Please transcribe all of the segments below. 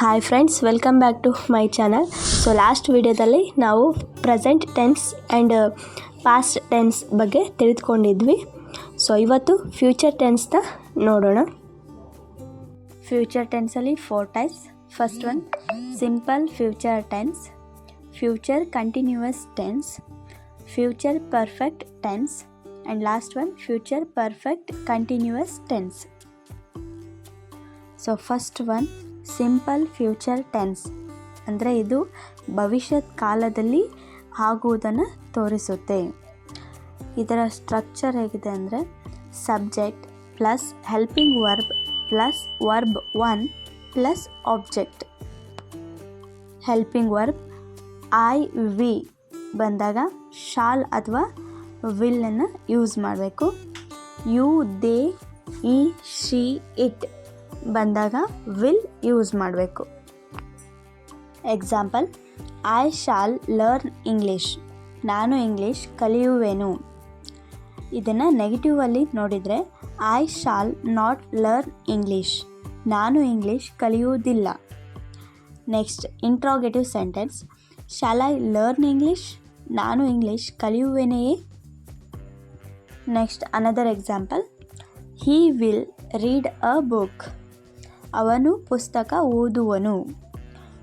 Hi friends welcome back to my channel so last ವಿಡಿಯೋದಲ್ಲಿ ನಾವು present tense and past tense ಬಗ್ಗೆ ತಿಳಿದುಕೊಂಡಿದ್ವಿ. So ಇವತ್ತು ಫ್ಯೂಚರ್ ಟೆನ್ಸ್ನ ನೋಡೋಣ. Future ಟೆನ್ಸಲ್ಲಿ four types first one simple future tense future continuous tense future perfect tense and last one future perfect continuous tense so first one simple future tense. ಅಂದರೆ ಇದು ಭವಿಷ್ಯತ್ ಕಾಲದಲ್ಲಿ ಆಗುವುದನ್ನು ತೋರಿಸುತ್ತೆ. ಇದರ ಸ್ಟ್ರಕ್ಚರ್ ಹೇಗಿದೆ ಅಂದರೆ subject plus helping verb plus verb one plus object helping verb I we ಬಂದಾಗ ಶಾಲ್ ಅಥವಾ ವಿಲ್ಲನ್ನು ಯೂಸ್ ಮಾಡಬೇಕು. You they he she it. ಬಂದಾಗ ವಿಲ್ ಯೂಸ್ ಮಾಡಬೇಕು. Example I shall learn English ನಾನು ಇಂಗ್ಲೀಷ್ ಕಲಿಯುವೆನು. ಇದನ್ನು ನೆಗೆಟಿವಲ್ಲಿ ನೋಡಿದರೆ I shall not learn English ನಾನು English ಕಲಿಯುವುದಿಲ್ಲ. Next interrogative sentence shall I learn English ನಾನು English ಕಲಿಯುವೆನೆಯೇ? Next another example he will read a book ಅವನು ಪುಸ್ತಕ ಓದುವನು.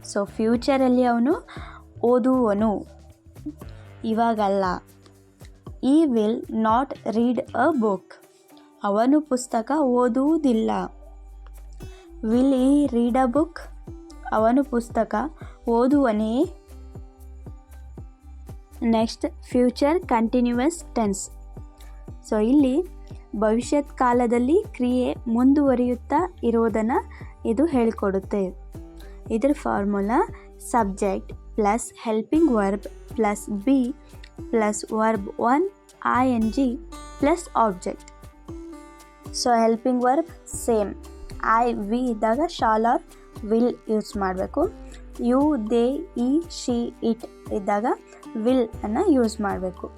ಸೊ ಫ್ಯೂಚರಲ್ಲಿ ಅವನು ಓದುವನು. ಇವಾಗಲ್ಲ. He will not read a book ಅವನು ಪುಸ್ತಕ ಓದುವುದಿಲ್ಲ. ವಿಲ್ ಈ ರೀಡ್ ಅ ಬುಕ್ ಅವನು ಪುಸ್ತಕ ಓದುವನೇ. Next future continuous tense so ಇಲ್ಲಿ ಭವಿಷ್ಯತ್ ಕಾಲದಲ್ಲಿ ಕ್ರಿಯೆ ಮುಂದುವರಿಯುತ್ತಾ ಇರೋದನ್ನು ಇದು ಹೇಳಿಕೊಡುತ್ತೆ. ಇದರ formula subject plus helping verb plus be plus verb one I N G plus object. So helping verb same. I, we ಇದ್ದಾಗ ಶಾಲ್ ಆಫ್ ವಿಲ್ ಯೂಸ್ ಮಾಡಬೇಕು. You, they he she, it ಇದ್ದಾಗ ವಿಲ್ ಅನ್ನು use ಮಾಡಬೇಕು.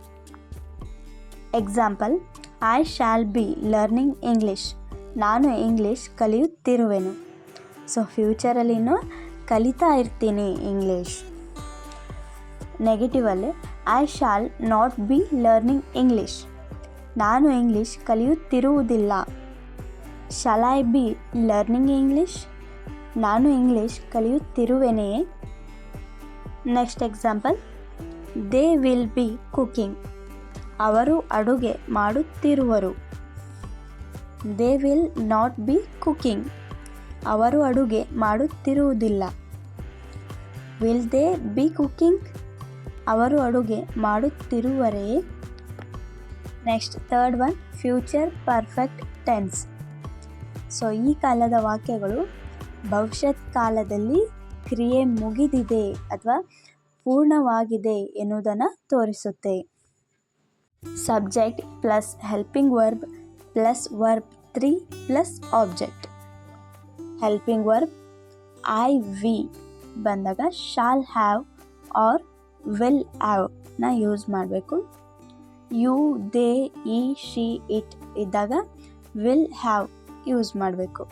Example I shall be learning English ನಾನು English ಕಲಿಯುತ್ತಿರುವೆನು. So ಫ್ಯೂಚರಲ್ಲಿನೂ ಕಲಿತಾ ಇರ್ತೀನಿ English ನೆಗೆಟಿವಲ್ಲಿ I shall not be learning English ನಾನು English ಕಲಿಯುತ್ತಿರುವುದಿಲ್ಲ. Shall I be learning English ನಾನು English ಕಲಿಯುತ್ತಿರುವೆನೆಯೇ? Next example they will be cooking ಅವರು ಅಡುಗೆ ಮಾಡುತ್ತಿರುವರು. They will not be cooking ಅವರು ಅಡುಗೆ ಮಾಡುತ್ತಿರುವುದಿಲ್ಲ. ವಿಲ್ ದೇ ಬಿ ಕುಕಿಂಗ್ ಅವರು ಅಡುಗೆ ಮಾಡುತ್ತಿರುವರೇ? Next third one future perfect tense so ಈ ಕಾಲದ ವಾಕ್ಯಗಳು ಭವಿಷ್ಯತ್ ಕಾಲದಲ್ಲಿ ಕ್ರಿಯೆ ಮುಗಿದಿದೆ ಅಥವಾ ಪೂರ್ಣವಾಗಿದೆ ಎನ್ನುವುದನ್ನು ತೋರಿಸುತ್ತೆ. Subject plus helping verb plus verb three plus object. Helping verb, I we ಬಂದಾಗ ಶಾಲ್ ಹ್ಯಾವ್ ಆರ್ ವಿಲ್ ಹ್ಯಾವ್ನ ಯೂಸ್ ಮಾಡಬೇಕು. You, they he she, it ಇದ್ದಾಗ ವಿಲ್ ಹ್ಯಾವ್ ಯೂಸ್ ಮಾಡಬೇಕು.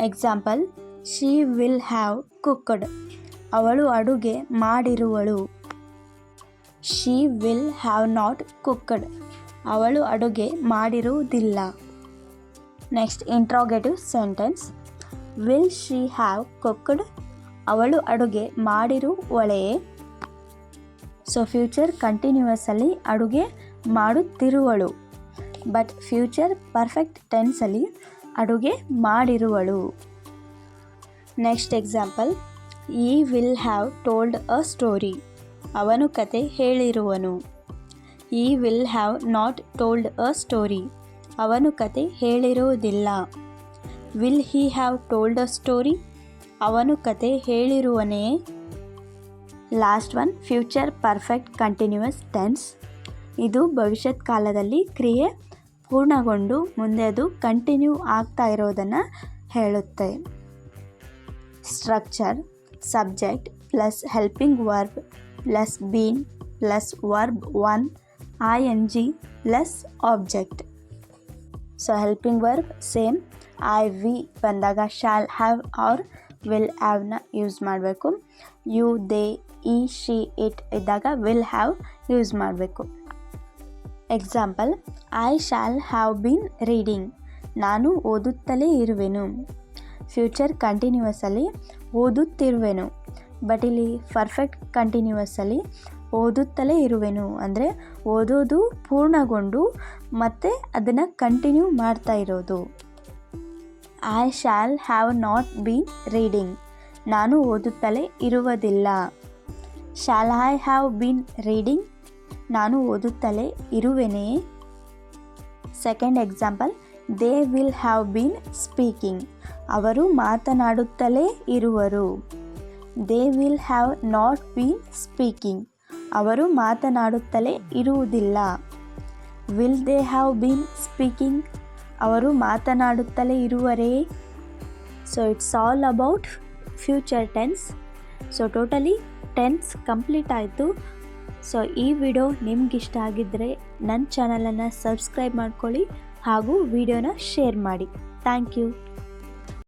Example, she will have cooked. ಅವಳು ಅಡುಗೆ ಮಾಡಿರುವಳು. She will have not cooked ಅವಳು ಅಡುಗೆ ಮಾಡಿರುವುದಿಲ್ಲ. Next interrogative sentence will she have cooked ಅವಳು ಅಡುಗೆ ಮಾಡಿರುವಳೆಯೇ ಸೊ ಫ್ಯೂಚರ್ ಕಂಟಿನ್ಯೂಯಸ್ಸಲ್ಲಿ ಅಡುಗೆ ಮಾಡುತ್ತಿರುವಳು. ಬಟ್ ಫ್ಯೂಚರ್ ಪರ್ಫೆಕ್ಟ್ ಟೆನ್ಸಲ್ಲಿ ಅಡುಗೆ ಮಾಡಿರುವಳು. Next example he will have told a story ಅವನು ಕತೆ ಹೇಳಿರುವನು. He will have not told a story ಅವನು ಕತೆ ಹೇಳಿರುವುದಿಲ್ಲ. Will he have told a story ಅವನು ಕತೆ ಹೇಳಿರುವನೇ? Last one future perfect continuous tense ಇದು ಭವಿಷ್ಯತ್ ಕಾಲದಲ್ಲಿ ಕ್ರಿಯೆ ಪೂರ್ಣಗೊಂಡು ಮುಂದೆ ಅದು ಕಂಟಿನ್ಯೂ ಆಗ್ತಾ ಇರೋದನ್ನು ಹೇಳುತ್ತೆ. Structure subject plus helping verb plus been plus verb one I N G plus object so helping verb same I we ಬಂದಾಗ ಶಾಲ್ ಹ್ಯಾವ್ ಆರ್ ವಿಲ್ ಹ್ಯಾವ್ನ ಯೂಸ್ ಮಾಡಬೇಕು. You they he she it ಇದ್ದಾಗ will have use ಮಾಡಬೇಕು. Example I shall have been reading ನಾನು ಓದುತ್ತಲೇ ಇರುವೆನು. Future ಕಂಟಿನ್ಯೂಸಲ್ಲಿ ಓದುತ್ತಿರುವೆನು. ಬಟ್ ಇಲ್ಲಿ ಪರ್ಫೆಕ್ಟ್ ಕಂಟಿನ್ಯೂವಸ್ಸಲ್ಲಿ ಓದುತ್ತಲೇ ಇರುವೆನು. ಅಂದರೆ ಓದೋದು ಪೂರ್ಣಗೊಂಡು ಮತ್ತೆ ಅದನ್ನು ಕಂಟಿನ್ಯೂ ಮಾಡ್ತಾ ಇರೋದು. I shall have not been reading ನಾನು ಓದುತ್ತಲೇ ಇರುವುದಿಲ್ಲ. Shall I have been reading ನಾನು ಓದುತ್ತಲೇ ಇರುವೆನೇ. Second example they will have been speaking ಅವರು ಮಾತನಾಡುತ್ತಲೇ ಇರುವರು. They will have not been speaking ಅವರು ಮಾತನಾಡುತ್ತಲೇ ಇರುವುದಿಲ್ಲ. Will they have been speaking ಅವರು ಮಾತನಾಡುತ್ತಲೇ ಇರುವರೇ? So it's all about future tense so totally tense complete ಆಯಿತು. ಸೊ ಈ ವಿಡಿಯೋ ನಿಮಗಿಷ್ಟ ಆಗಿದ್ದರೆ ನನ್ನ ಚಾನಲನ್ನು ಸಬ್ಸ್ಕ್ರೈಬ್ ಮಾಡ್ಕೊಳ್ಳಿ ಹಾಗೂ ವಿಡಿಯೋನ ಶೇರ್ ಮಾಡಿ. Thank you